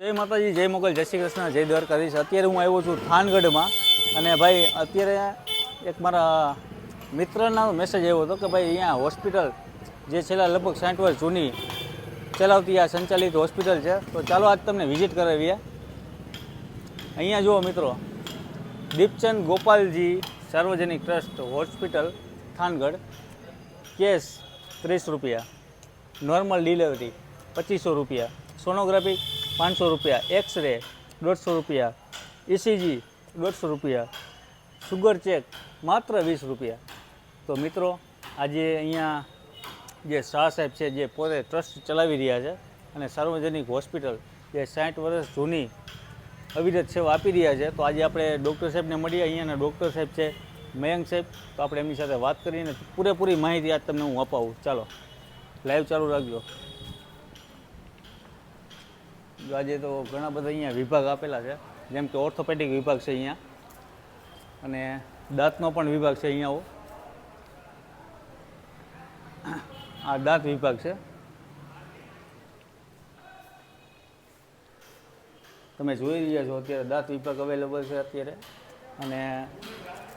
જય માતાજી, જય મોગલ, જય શ્રી કૃષ્ણ, જય દ્વારકાધીશ. અત્યારે હું આવ્યો છું થાનગઢમાં અને ભાઈ, અત્યારે એક મારા મિત્રના મેસેજ આવ્યો હતો કે ભાઈ, અહીંયા હોસ્પિટલ જે છેલ્લા લગભગ સાઠ વર્ષ જૂની ચલાવતી આ સંચાલિત હોસ્પિટલ છે, તો ચાલો આજ તમને વિઝિટ કરાવીએ. અહીંયા જુઓ મિત્રો, દીપચંદ ગોપાલજી સાર્વજનિક ટ્રસ્ટ હોસ્પિટલ થાનગઢ. કેસ ત્રીસ રૂપિયા નોર્મલ ડિલિવરી પચીસો રૂપિયા. સોનોગ્રાફી પાંચસો રૂપિયા એક્સ રે દોઢસો રૂપિયા ઇસીજી દોઢસો રૂપિયા સુગર ચેક માત્ર વીસ રૂપિયા. તો મિત્રો, આજે અહીંયા જે શાહ સાહેબ છે, જે પોતે ટ્રસ્ટ ચલાવી રહ્યા છે અને સાર્વજનિક હોસ્પિટલ જે સાઠ વર્ષ જૂની અવિરત સેવા આપી રહ્યા છે, તો આજે આપણે ડૉક્ટર સાહેબને મળીએ. અહીંયાના ડૉક્ટર સાહેબ છે, મયંક સાહેબ. તો આપણે એમની સાથે વાત કરીને પૂરેપૂરી માહિતી આજ તમને હું અપાવું. ચાલો લાઈવ ચાલુ રાખજો. આજે તો ઘણા બધા અહીંયા વિભાગ આપેલા છે. જેમ કે ઓર્થોપેડિક વિભાગ છે અહીંયા. અને દાંતનો પણ વિભાગ છે અહીંયા આ દાંત વિભાગ છે. તમે જોઈ રહ્યા છો અત્યારે દાંત વિભાગ અવેલેબલ છે અત્યારે. અને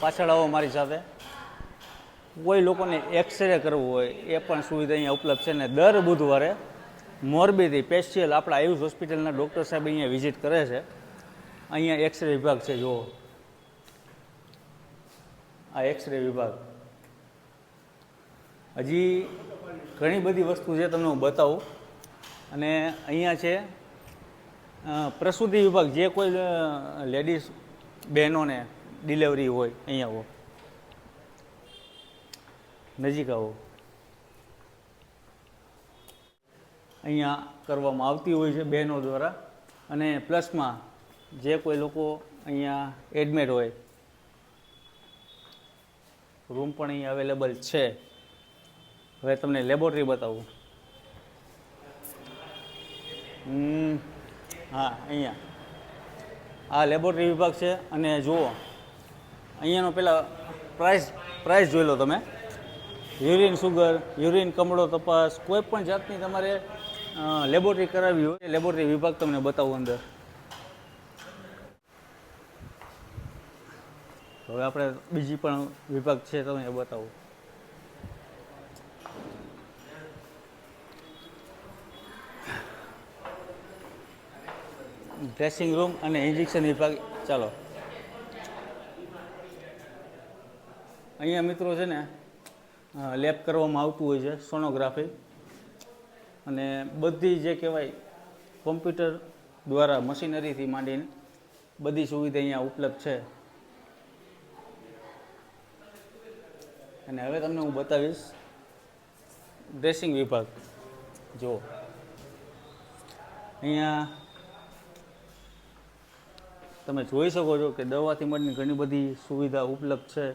પાછળ આવો મારી સાથે. કોઈ લોકોને એક્સરે કરવું હોય એ પણ સુવિધા અહીંયા ઉપલબ્ધ છે ને દર બુધવારે મોરબીથી સ્પેશિયલ આપણા આયુષ હોસ્પિટલના ડૉક્ટર સાહેબ અહીંયા વિઝિટ કરે છે. અહીંયા એક્સરે વિભાગ છે, જુઓ. આ એક્સરે વિભાગ. હજી ઘણી બધી વસ્તુ છે તમને હું બતાવું. અને અહીંયા છે પ્રસૂતિ વિભાગ, જે કોઈ લેડીઝ બહેનોને ડિલિવરી હોય, અહીંયા આવો. નજીક આવો. અહીંયા કરવામાં આવતી હોય છે બહેનો દ્વારા. અને પ્લસમાં જે કોઈ લોકો અહીંયા એડમિટ હોય, રૂમ પણ અહીં અવેલેબલ છે. હવે તમને લેબોરેટરી બતાવું. હા, અહીંયા. આ લેબોરેટરી વિભાગ છે અને જુઓ, અહીંયાનો પહેલાં પ્રાઇસ પ્રાઇસ જોઈ લો તમે. યુરિન સુગર યુરિન કમળો તપાસ, કોઈ પણ જાતની તમારે લેબોરેટરી કરાવી હોય લેબોરેટરી વિભાગ તમને બતાવું અંદર. હવે આપણે બીજી પણ વિભાગ છે તમને બતાવું. ડ્રેસિંગ રૂમ અને ઇન્જેક્શન વિભાગ. ચાલો. અહીંયા મિત્રો છે ને લેબ કરવામાં આવતું હોય છે સોનોગ્રાફી અને બધી જે કહેવાય કોમ્પ્યુટર દ્વારા મશીનરીથી માંડીને બધી સુવિધા અહીંયા ઉપલબ્ધ છે. અને હવે તમને હું બતાવીશ ડ્રેસિંગ વિભાગ. જુઓ. અહીંયા તમે જોઈ શકો છો કે દવાથી મળીને ઘણી બધી સુવિધા ઉપલબ્ધ છે.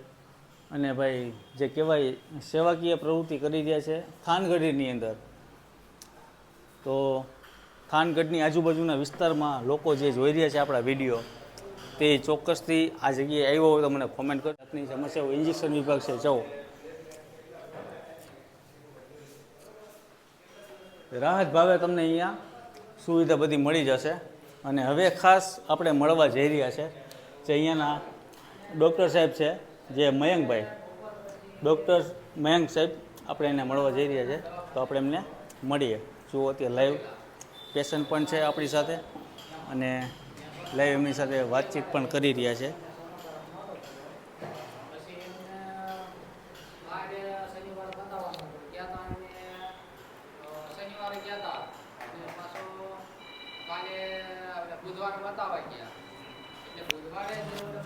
અને ભાઈ જે કહેવાય સેવાકીય પ્રવૃત્તિ કરી રહ્યા છે, થાનગઢીની અંદર. તો થાનગઢની આજુબાજુના વિસ્તારમાં લોકો જે જોઈ રહ્યા છે આપણા વીડિયો, તે ચોક્કસથી આ જગ્યાએ આવ્યો હોય તો મને કોમેન્ટ કરો. સમસ્યાઓ ઇન્જેક્શન વિભાગ છે જવો રાહત ભાવે તમને અહીંયા સુવિધા બધી મળી જશે અને હવે ખાસ આપણે મળવા જઈ રહ્યા છે જે અહીંયાના ડૉક્ટર સાહેબ છે, જે મયંકભાઈ. ડૉક્ટર મયંક સાહેબ, આપણે એને મળવા જઈ રહ્યા છે, તો આપણે એમને મળીએ. જુઓ અત્યારે લાઈવ પેશન્ટ પણ છે આપણી સાથે અને લાઈવ એમની સાથે વાતચીત પણ કરી રહ્યા છે બુધવારે ગયા. એટલે બુધવારે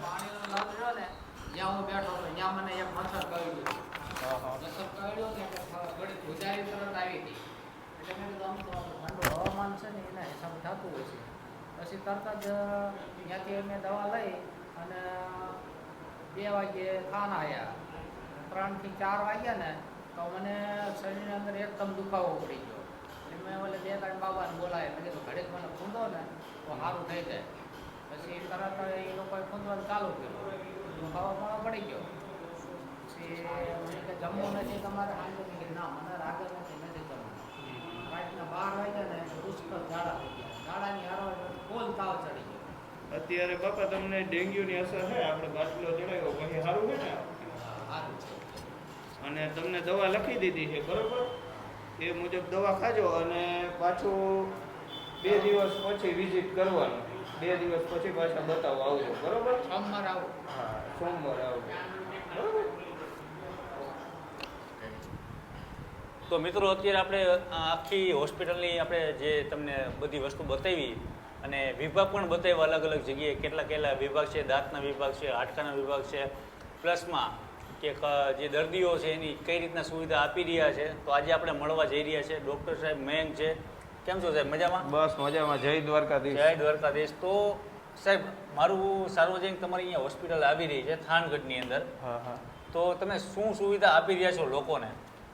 પાણીનો રહ્યો ને, જ્યાં હું બેઠો હતો, ત્યાં મને એક મચ્છર કરડ્યું. મચ્છર કરડ્યું ને ઘડી ભૂજારી તરત આવી હતી. આમ ઠંડુ હવામાન છે ને એના હિસાબે હોય છે. પછી તરત જ ત્યાંથી અમે દવા લઈ અને બે વાગે ખાન આવ્યા ત્રણથી ચાર વાગ્યા ને તો મને શરીરની અંદર એકદમ દુખાવો પડી ગયો એટલે મેં ઓલે બે ત્રણ બાબાને બોલાય મેં કીધું ઘડીક મને ખૂંદો ને તો સારું થઈ જાય પછી તરત એ લોકોએ ખૂંદવાનું ચાલુ કર્યું દુખાવો પણ પડી ગયો પછી મને જમવું નથી તમારે સાંજે ના મને રાગર નથી જમવું વાગ્યા ને પુષ્કળ ઝાડા થઈ ગયા. ઝાડાની હારો ફૂલ તાવ ચડી ગયો. અત્યારે બાપા તમને ડેન્ગ્યુની અસર છે આપણે બાટલો ચડાવ્યો પછી સારું છે ને? અને તમને દવા લખી દીધી છે બરોબર? એ મુજબ દવા ખાજો અને પાછું બે દિવસ પછી વિઝિટ કરવાનું. બે દિવસ પછી પાછા બતાવો આવજો બરોબર? સોમવાર આવો. હા સોમવારે આવજો. બરોબર? તો મિત્રો અત્યારે આપણે આખી હોસ્પિટલની આપણે જે તમને બધી વસ્તુ બતાવી અને વિભાગ પણ બતાવ્યા અલગ અલગ જગ્યાએ કેટલા કેટલા વિભાગ છે દાંતના વિભાગ છે હાડકાના વિભાગ છે. પ્લસમાં કે જે દર્દીઓ છે એની કઈ રીતના સુવિધા આપી રહ્યા છે તો આજે આપણે મળવા જઈ રહ્યા છે. ડૉક્ટર સાહેબ મયંક છે. કેમ છો સાહેબ? મજામાં? બસ મજામાં. જય દ્વારકાધીશ. જય દ્વારકાધીશ. તો સાહેબ મારું સાર્વજનિક તમારી અહીંયા હોસ્પિટલ આવી રહી છે થાનગઢની અંદર. હા હા. તો તમે શું સુવિધા આપી રહ્યા છો લોકોને?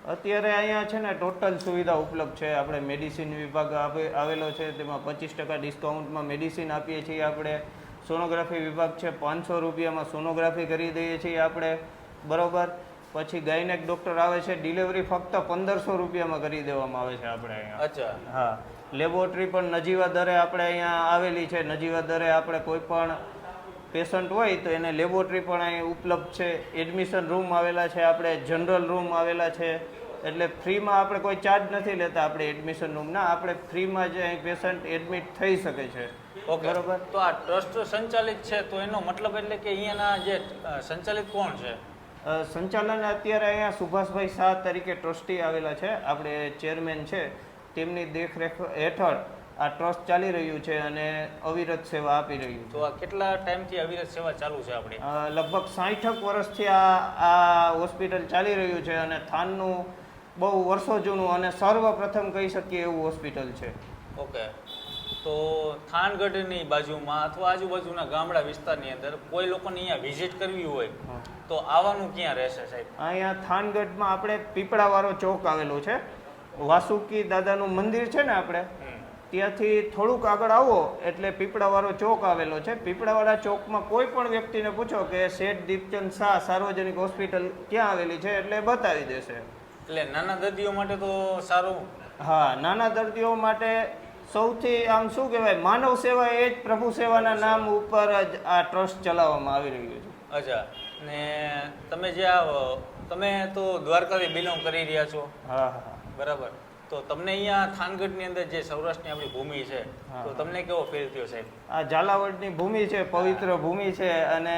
અત્યારે અહીંયા છે ને ટોટલ સુવિધા ઉપલબ્ધ છે. આપણે મેડિસિન વિભાગ આવે- આવેલો છે તેમાં પચીસ ટકા ડિસ્કાઉન્ટમાં મેડિસિન આપીએ છીએ આપણે. સોનોગ્રાફી વિભાગ છે પાંચસો રૂપિયામાં સોનોગ્રાફી કરી દઈએ છીએ આપણે. બરાબર? પછી ગાયનેક ડૉક્ટર આવે છે ડિલિવરી ફક્ત પંદરસો રૂપિયામાં કરી દેવામાં આવે છે આપણે અહીંયા. અચ્છા. હા. લેબોરેટરી પણ નજીવા દરે આપણે અહીંયા આવેલી છે. નજીવા દરે આપણે કોઈ પણ પેશન્ટ હોય તો એને લેબોરેટરી પણ અહીં ઉપલબ્ધ છે. એડમિશન રૂમ આવેલા છે આપણે જનરલ રૂમ આવેલા છે. એટલે ફ્રીમાં આપણે કોઈ ચાર્જ નથી લેતા આપણે એડમિશન રૂમના આપણે ફ્રીમાં જે અહીં પેશન્ટ એડમિટ થઈ શકે છે. ઓકે. બરોબર? તો આ ટ્રસ્ટ સંચાલિત છે તો એનો મતલબ એટલે કે અહીંયાના જે સંચાલિત કોણ છે? સંચાલન અત્યારે અહીંયા સુભાષભાઈ શાહ તરીકે ટ્રસ્ટી આવેલા છે. આપણે ચેરમેન છે. તેમની દેખરેખ હેઠળ આ ટ્રસ્ટ ચાલી રહ્યું છે અને અવિરત સેવા આપી રહ્યું છે. તો આ કેટલા ટાઈમથી અવિરત સેવા ચાલુ છે આપણી? લગભગ સાઠક વર્ષથી આ આ હોસ્પિટલ ચાલી રહ્યું છે અને થાનનું બહુ વર્ષો જૂનું અને સર્વપ્રથમ કહી શકીએ એવું હોસ્પિટલ છે. ઓકે. તો થાનગઢની બાજુમાં અથવા આજુબાજુના ગામડા વિસ્તારની અંદર કોઈ લોકોને અહીંયા વિઝિટ કરવી હોય તો આવવાનું ક્યાં રહેશે સાહેબ? અહીંયા થાનગઢમાં આપણે પીપળાવાળો ચોક આવેલો છે. વાસુકી દાદાનું મંદિર છે ને આપણે? ત્યાંથી થોડુંક આગળ આવો એટલે પીપળાવાળો ચોક આવેલો છે. પીપળાવાળા ચોકમાં કોઈ પણ વ્યક્તિને પૂછો કે શેઠ દીપચંદ શાહ સાર્વજનિક હોસ્પિટલ ક્યાં આવેલી છે એટલે બતાવી દેશે. એટલે નાના દર્દીઓ માટે તો સારું. હા નાના દર્દીઓ માટે સૌથી આમ શું કહેવાય માનવ સેવા એ જ પ્રભુ સેવાના નામ ઉપર જ આ ટ્રસ્ટ ચલાવવામાં આવી રહ્યું છે. અચ્છા. ને તમે જે આ તમે તો દ્વારકાથી બિલોંગ કરી રહ્યા છો. હા હા. બરાબર. તો તમને અહીંયા થાનગઢની અંદર જે સૌરાષ્ટ્રની આપણી ભૂમિ છે તો તમને કેવો ફીલ થયો સાહેબ? આ ઝાલાવાડની ભૂમિ છે પવિત્ર ભૂમિ છે અને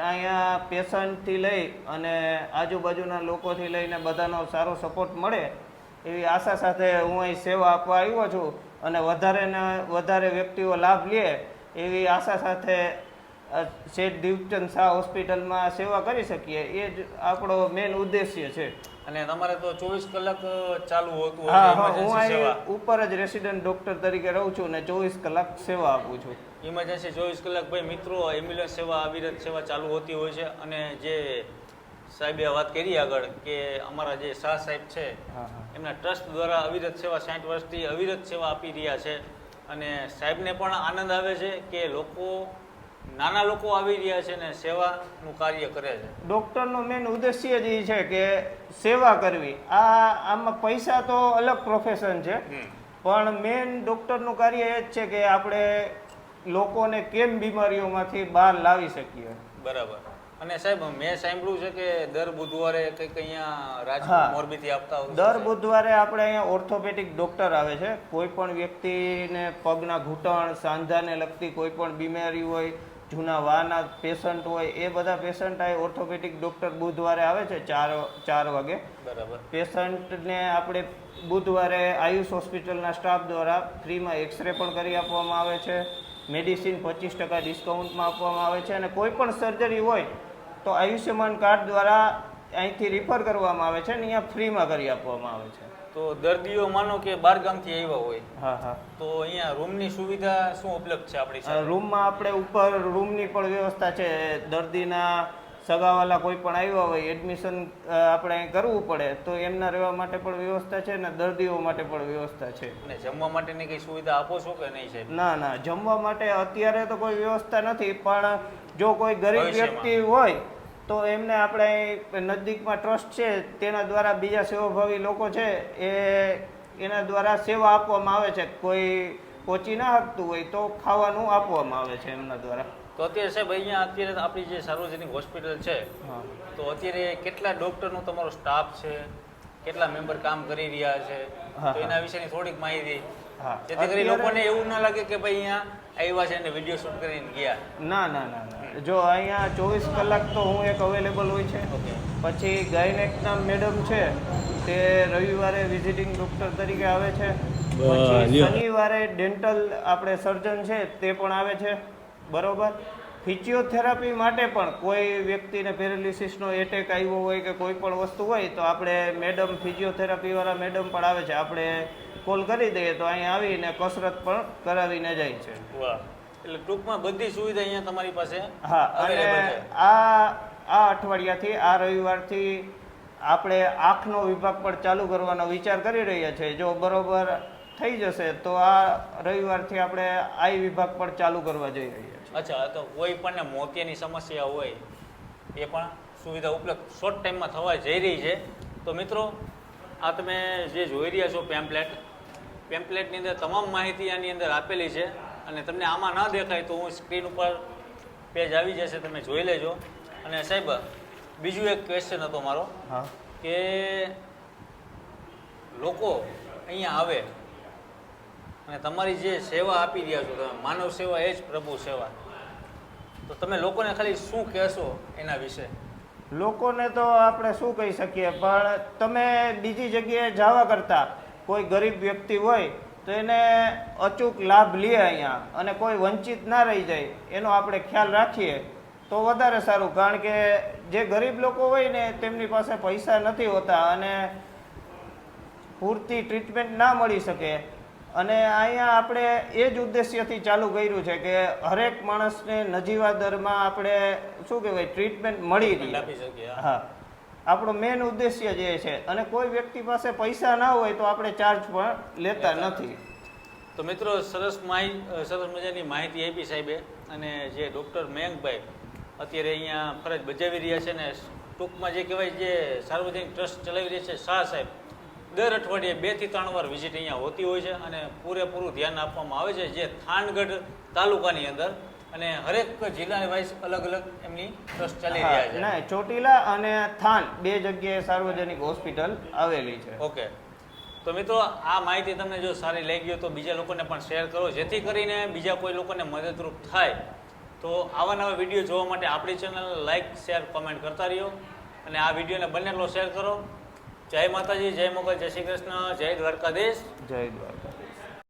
અહીંયા પેશન્ટથી લઈ અને આજુબાજુના લોકોથી લઈને બધાનો સારો સપોર્ટ મળે એવી આશા સાથે હું અહીં સેવા આપવા આવ્યો છું અને વધારે ને વધારે વ્યક્તિઓ લાભ લે એવી આશા સાથે શેઠ દીપચંદ શાહ હોસ્પિટલમાં સેવા કરી શકીએ. એ જ આપણો મેઇન ઉદ્દેશ્ય છે. અને તમારે તો ચોવીસ કલાક ચાલુ હોતું હોય હા હું સેવા અહીં ઉપર જ રેસિડન્ટ ડોક્ટર તરીકે રહું છું અને ચોવીસ કલાક સેવા આપું છું. ઇમરજન્સી ચોવીસ કલાક ભાઈ મિત્રો એમ્બ્યુલન્સ સેવા અવિરત સેવા ચાલુ હોતી હોય છે. અને જે સાહેબે વાત કરી આગળ કે અમારા જે શાહ સાહેબ છે એમના ટ્રસ્ટ દ્વારા અવિરત સેવા સાઠ વર્ષથી અવિરત સેવા આપી રહ્યા છે. અને સાહેબને પણ આનંદ આવે છે કે લોકો નાના લોકો આવી રહ્યા છે ને સેવાનું કાર્ય કરે છે. ડૉક્ટરનો મેન ઉદ્દેશ્ય જ એ છે કે સેવા કરવી. આ આમાં પૈસા તો અલગ પ્રોફેશન છે. પણ મેન ડૉક્ટરનું કાર્ય એ જ છે કે આપણે લોકોને કેમ બીમારીઓમાંથી બહાર લાવી શકીએ. બરાબર. અને સાહેબ મેં સાંભળ્યું છે કે દર બુધવારે કંઈક અહીંયા રાજકોટ મોરબીથી આપતા હોય દર બુધવારે આપણે અહીંયા ઓર્થોપેડિક ડૉક્ટર આવે છે. કોઈ પણ વ્યક્તિને પગના ઘૂંટણ સાંધાને લગતી કોઈ પણ બીમારી હોય જૂના વાના પેશન્ટ હોય એ બધા પેશન્ટ આ ઓર્થોપેડિક ડૉક્ટર બુધવારે આવે છે ચાર ચાર વાગે. બરાબર. પેશન્ટને આપણે બુધવારે આયુષ હોસ્પિટલના સ્ટાફ દ્વારા ફ્રીમાં એક્સરે પણ કરી આપવામાં આવે છે. મેડિસિન પચીસ ટકા ડિસ્કાઉન્ટમાં આપવામાં આવે છે. અને કોઈ પણ સર્જરી હોય તો આયુષ્યમાન કાર્ડ દ્વારા અહીંથી રિફર કરવામાં આવે છે અને અહીંયા ફ્રીમાં કરી આપવામાં આવે છે. તો દર્દીઓ માનો કે બાર ગામથી આવ્યા હોય હા હા. તો અહીંયા રૂમની સુવિધા શું ઉપલબ્ધ છે આપણી રૂમમાં આપણે ઉપર રૂમની પણ વ્યવસ્થા છે. દર્દીના સગાવાલા કોઈ પણ આવ્યા હોય એડમિશન આપણે અહીં કરવું પડે તો એમના રહેવા માટે પણ વ્યવસ્થા છે ને દર્દીઓ માટે પણ વ્યવસ્થા છે. અને જમવા માટેની કઈ સુવિધા આપો છો કે નહીં છે ના ના. જમવા માટે અત્યારે તો કોઈ વ્યવસ્થા નથી પણ જો કોઈ ગરીબ વ્યક્તિ હોય તો એમને આપણે નજીકમાં નજદીકમાં ટ્રસ્ટ છે તેના દ્વારા બીજા સેવાભાવી લોકો છે એ એના દ્વારા સેવા આપવામાં આવે છે. કોઈ પહોંચી ના શકતું હોય તો ખાવાનું આપવામાં આવે છે એમના દ્વારા. તો અત્યારે સાહેબ અહીંયા અત્યારે આપણી જે સાર્વજનિક હોસ્પિટલ છે તો અત્યારે કેટલા ડૉક્ટરનો તમારો સ્ટાફ છે? કેટલા મેમ્બર કામ કરી રહ્યા છે? તો એના વિશેની થોડીક માહિતી. જેથી કરી લોકોને એવું ના લાગે કે ભાઈ અહીંયા આવ્યા છે અને વીડિયો શૂટ કરીને ગયા. ના ના ના ના. જો અહીંયા ચોવીસ કલાક તો હું એક અવેલેબલ હોય છે. પછી ગાયનેકના મેડમ છે તે રવિવારે વિઝિટિંગ ડૉક્ટર તરીકે આવે છે. પછી શનિવારે ડેન્ટલ આપણે સર્જન છે તે પણ આવે છે. બરોબર? ફિઝિયોથેરાપી માટે પણ કોઈ વ્યક્તિને પેરેલિસિસનો એટેક આવ્યો હોય કે કોઈ પણ વસ્તુ હોય તો આપણે મેડમ ફિઝિયોથેરાપીવાળા મેડમ પણ આવે છે. આપણે કોલ કરી દઈએ તો અહીંયા આવીને કસરત પણ કરાવીને જાય છે. વાહ. એટલે ટૂંકમાં બધી સુવિધા અહીંયા તમારી પાસે હા અને આ આ અઠવાડિયાથી આ રવિવારથી આપણે આંખનો વિભાગ પણ ચાલુ કરવાનો વિચાર કરી રહ્યા છે. જો બરોબર થઈ જશે તો આ રવિવારથી આપણે આઈ વિભાગ પણ ચાલુ કરવા જઈ રહ્યા છીએ. અચ્છા તો કોઈ પણ મોતિયાની સમસ્યા હોય એ પણ સુવિધા ઉપલબ્ધ શોર્ટ ટાઈમમાં થવા જઈ રહી છે. તો મિત્રો આ તમે જે જોઈ રહ્યા છો પેમ્પલેટ પેમ્પલેટની અંદર તમામ માહિતી આની અંદર આપેલી છે. અને તમને આમાં ન દેખાય તો હું સ્ક્રીન ઉપર પેજ આવી જશે તમે જોઈ લેજો. અને સાહેબ બીજું એક ક્વેશ્ચન હતો મારો હા. કે લોકો અહીંયા આવે અને તમારી જે સેવા આપી રહ્યા છો તમે માનવ સેવા એ જ પ્રભુ સેવા. તો તમે લોકોને ખાલી શું કહેશો એના વિશે? લોકોને તો આપણે શું કહી શકીએ પણ તમે બીજી જગ્યાએ જવા કરતાં કોઈ ગરીબ વ્યક્તિ હોય તો એને અચૂક લાભ લે અહીંયા અને કોઈ વંચિત ના રહી જાય એનો આપણે ખ્યાલ રાખીએ તો વધારે સારું. કારણ કે જે ગરીબ લોકો હોય ને તેમની પાસે પૈસા નથી હોતા અને પૂરતી ટ્રીટમેન્ટ ના મળી શકે. અને અહીંયા આપણે એ જ ઉદ્દેશ્યથી ચાલુ કર્યું છે કે હરેક માણસને નજીવા દરમાં આપણે શું કહેવાય ટ્રીટમેન્ટ મળી રહી. હા. આપણો મેન ઉદ્દેશ્ય જે છે અને કોઈ વ્યક્તિ પાસે પૈસા ના હોય તો આપણે ચાર્જ પણ લેતા નથી. તો મિત્રો સરસ માહિ સરસ મજાની માહિતી આપી સાહેબે અને જે ડૉક્ટર મયંકભાઈ અત્યારે અહીંયા ફરજ બજાવી રહ્યા છે ને ટૂંકમાં જે કહેવાય જે સાર્વજનિક ટ્રસ્ટ ચલાવી રહ્યા છે શાહ સાહેબ દર અઠવાડિયે બેથી ત્રણ વાર વિઝિટ અહીંયા હોતી હોય છે અને પૂરેપૂરું ધ્યાન આપવામાં આવે છે જે થાનગઢ તાલુકાની અંદર અને હરેક જિલ્લા વાઇઝ અલગ અલગ એમની ટ્રસ્ટ ચાલી રહ્યા છે. ના ચોટીલા અને થાન બે જગ્યાએ સાર્વજનિક હોસ્પિટલ આવેલી છે. ઓકે. તો મિત્રો આ માહિતી તમને જો સારી લાગી હોય તો બીજા લોકોને પણ શેર કરો. જેથી કરીને બીજા કોઈ લોકોને મદદરૂપ થાય. તો આવા નવા વીડિયો જોવા માટે આપણી ચેનલ લાઇક શેર કોમેન્ટ કરતા રહ્યો. અને આ વિડીયોને બંનેલો શેર કરો. જય માતાજી જય મોગલ જય શ્રી કૃષ્ણ જય દ્વારકાધીશ. જય દ્વારકા